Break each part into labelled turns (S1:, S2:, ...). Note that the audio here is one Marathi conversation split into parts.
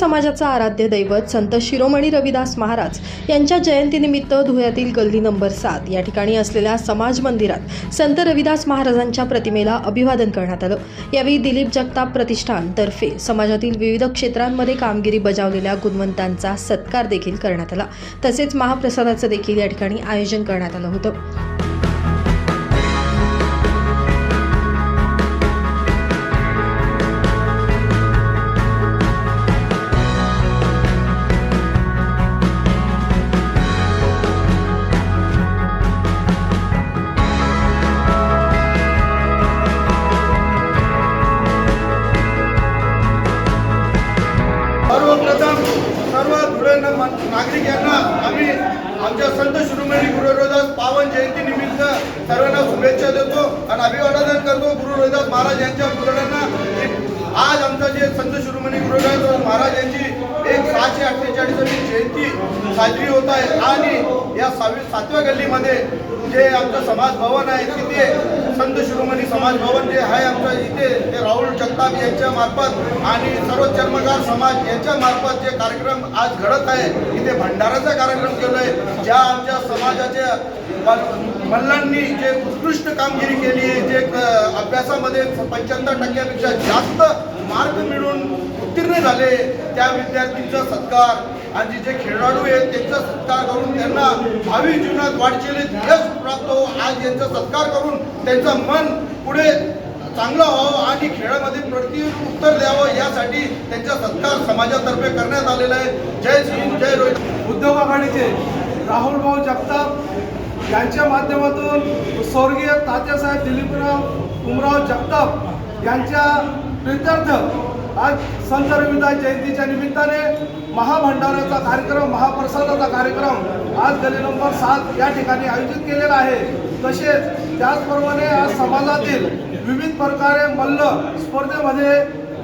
S1: समाजाचा आराध्य दैवत संत शिरोमणी रविदास महाराज यांच्या जयंतीनिमित्त धुळ्यातील गल्ली नंबर सात या ठिकाणी असलेल्या समाज मंदिरात संत रविदास महाराजांच्या प्रतिमेला अभिवादन करण्यात आलं. यावेळी दिलीप जगताप प्रतिष्ठान तर्फे समाजातील विविध क्षेत्रांमध्ये कामगिरी बजावलेल्या गुणवंतांचा सत्कार देखील करण्यात आला. तसेच महाप्रसादाचं देखील या ठिकाणी आयोजन करण्यात आलं होतं.
S2: आमच्या संत शिरोमणी गुरु रोहिदास पावन जयंती निमित्त सर्वांना शुभेच्छा देतो आणि अभिवादन करतो गुरु रोहिदास महाराज यांच्या पुतळ्यांना एक- आज आमचा जे संत शिरोमणी गुरु रोहिदास महाराज यांची एक सहाशे अठ्ठेचाळीसावी जयंती साजरी होत आहे. आणि या सहावी सातव्या गल्लीमध्ये जे आमचं समाज भवन आहे तिथे संत शिरोमणी समाज भवन जे आहे आमचं इथे ते राहुल जगताप यांच्या मार्फत आणि सर्व चर्मकार समाज यांच्या मार्फत जे कार्यक्रम आज घडत आहे इथे भंडाराचा कार्यक्रम केलोय. ज्या आमच्या समाजाच्या मल्लांनी जे उत्कृष्ट कामगिरी केली आहे जे क- अभ्यासामध्ये पंच्याहत्तर टक्क्यापेक्षा जास्त मार्क मिळून उत्तीर्ण झाले त्या विद्यार्थ्यांचा सत्कार आणि जे खेळाडू आहेत त्यांचा सत्कार करून त्यांना भावी जीवनात वाटचेले यश प्राप्त हो. आज यांचा सत्कार करून त्यांचं मन पुढे चांगलं व्हावं आणि खेळामध्ये प्रति उत्तर द्यावं यासाठी त्यांचा सत्कार समाजातर्फे करण्यात आलेला आहे. जय श्री जय रोहित.
S3: उद्योग आघाडीचे राहुल भाऊ जगताप यांच्या माध्यमातून स्वर्गीय तात्यासाहेब दिलीपराव उमराव जगताप यांच्या प्रित्यर्थ आज संत रविदास जयंतीच्या निमित्ताने महाभंडाराचा कार्यक्रम महाप्रसादाचा कार्यक्रम आज गली नंबर सात या ठिकाणी आयोजित केलेला आहे. तसेच त्याचप्रमाणे आज समाजातील विविध प्रकारे मल्ल स्पर्धेमध्ये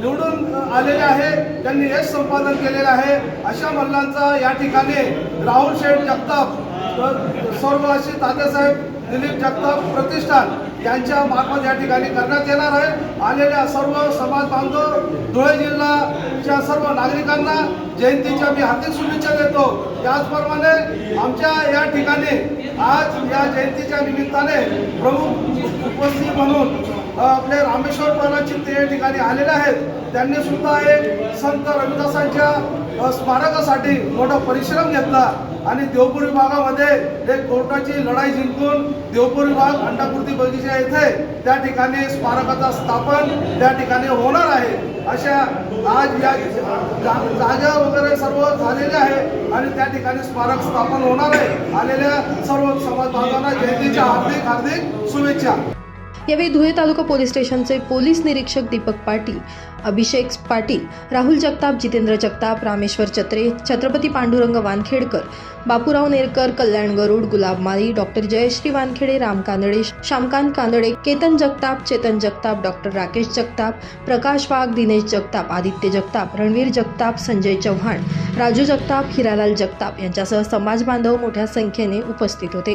S3: निवडून आलेले आहे. त्यांनी यश संपादन केलेलं आहे. अशा मल्लांचा या ठिकाणी राहुल शेठ जगताप स्वर्गवासी तात्यासाहेब दिलीप जगताप प्रतिष्ठान यांच्या मार्फत या ठिकाणी करण्यात येणार आहे. आलेल्या सर्व समाज बांधव धुळे जिल्ह्याच्या सर्व नागरिकांना जयंतीच्या मी हार्दिक शुभेच्छा देतो. त्याचप्रमाणे आमच्या या ठिकाणी आज या जयंतीच्या निमित्ताने प्रमुख उपस्थित म्हणून आपले रामेश्वर प्रल्हाद ते या ठिकाणी आलेले आहेत. त्यांनी सुद्धा एक संत रविदासांच्या स्मारकासाठी मोठा परिश्रम घेतला आणि देवपूर विभागामध्ये एक कोर्टाची लढाई जिंकून देवपूर विभाग अंडापूर्ती बगीचा येथे त्या ठिकाणी स्मारकाचा स्थापन त्या ठिकाणी होणार आहे. अशा आज या जागा वगैरे सर्व झालेले आहे आणि त्या ठिकाणी स्मारक स्थापन होणार आहे. आलेल्या सर्व समाज बांधवांना जयंतीच्या हार्दिक हार्दिक शुभेच्छा.
S1: यावेळी धुळे तालुका पोलीस स्टेशनचे पोलीस निरीक्षक दीपक पाटील अभिषेक पाटील राहुल जगताप जितेंद्र जगताप रामेश्वर चत्रे छत्रपती पांडुरंग वानखेडकर बापूराव नेरकर कल्याण गरुड गुलाब माळी डॉक्टर जयश्री वानखेडे राम कानडे श्यामकांत कानडे केतन जगताप चेतन जगताप डॉक्टर राकेश जगताप प्रकाश वाघ दिनेश जगताप आदित्य जगताप रणवीर जगताप संजय चव्हाण राजू जगताप हिरालाल जगताप यांच्यासह समाज बांधव मोठ्या संख्येने उपस्थित होते.